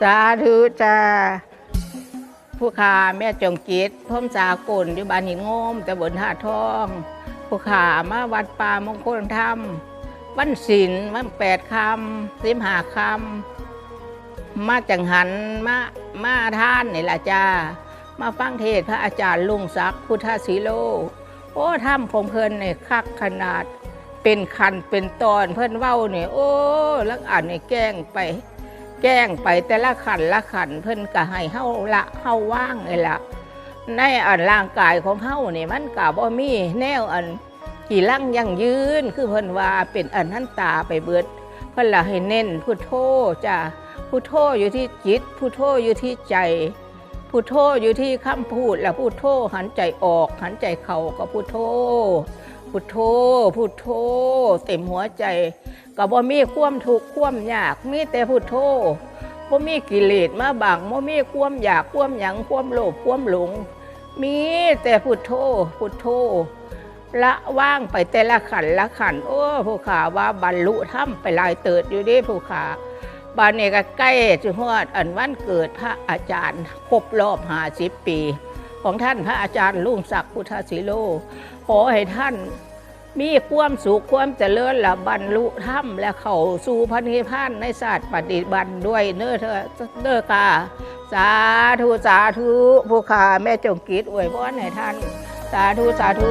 สาธุจ้าผู้ขาแม่จงกิจพ่อมสากลอยู่บ้านหินโงมตำบลท่าทอง ผู้ขามาวัดป่ามงคลธรรม วันศิลวันแปดคำสิบหาคำมาจังหันมามาท่านนี่ละจ้า มาฟังเทศพระอาจารย์ลุงศักดิ์พุทธศิโล โอ้ถ้ำของเพิ่นเนี่ยคักขนาดเป็นคันเป็นตอนเพิ่นเว้าเนี่ยโอ้ลักอ่านเนี่ยแกล้งไป แกล้งไปแต่ละขันละขันเพิ่นก็ให้เฮาละเฮาว่างเลยล่ะในอันร่างกายของเฮานี่มันก็บ่มีแนวอันกี่ลังยั่งยืนคือเพิ่นว่าเป็นอันนั้นตาไปเบิดเพิ่นละให้เน้นพุทโธจ้ะพุทโธอยู่ที่จิตพุทโธอยู่ที่ใจพุทโธอยู่ที่คำพูดแล้วพุทโธหันใจออก หันใจเข้าก็พุทโธพุทโธพุทโธเต็มหัวใจ ก็บ่มีความทุกข์ความยากมีแต่พุทโธบ่มีกิเลสมาบังบ่มีความอยากความหยังความโลภความหลง มีแต่พุทโธพุทโธละว่างไปแต่ละขันละขันโอ้ผู้ขาว่าบรรลุธรรมไปลายเติดอยู่ดิผู้ขาบานนี้ก็ใกล้จะฮอดอันวันเกิดพระอาจารย์ครบรอบห้าสิบปี ของท่านพระอาจารย์ลุงศักดิ์พุทธศิโล ขอให้ท่าน มีความสุขความเจริญและบรรลุธรรมและเข้าสู่พระนิพพานในศาสตร์ปฏิบัติด้วยเนื้อเธอเด้อค่ะ สาธุ สาธุผู้ขาแม่จงกิจอวยพรให้ท่าน สาธุ สาธุ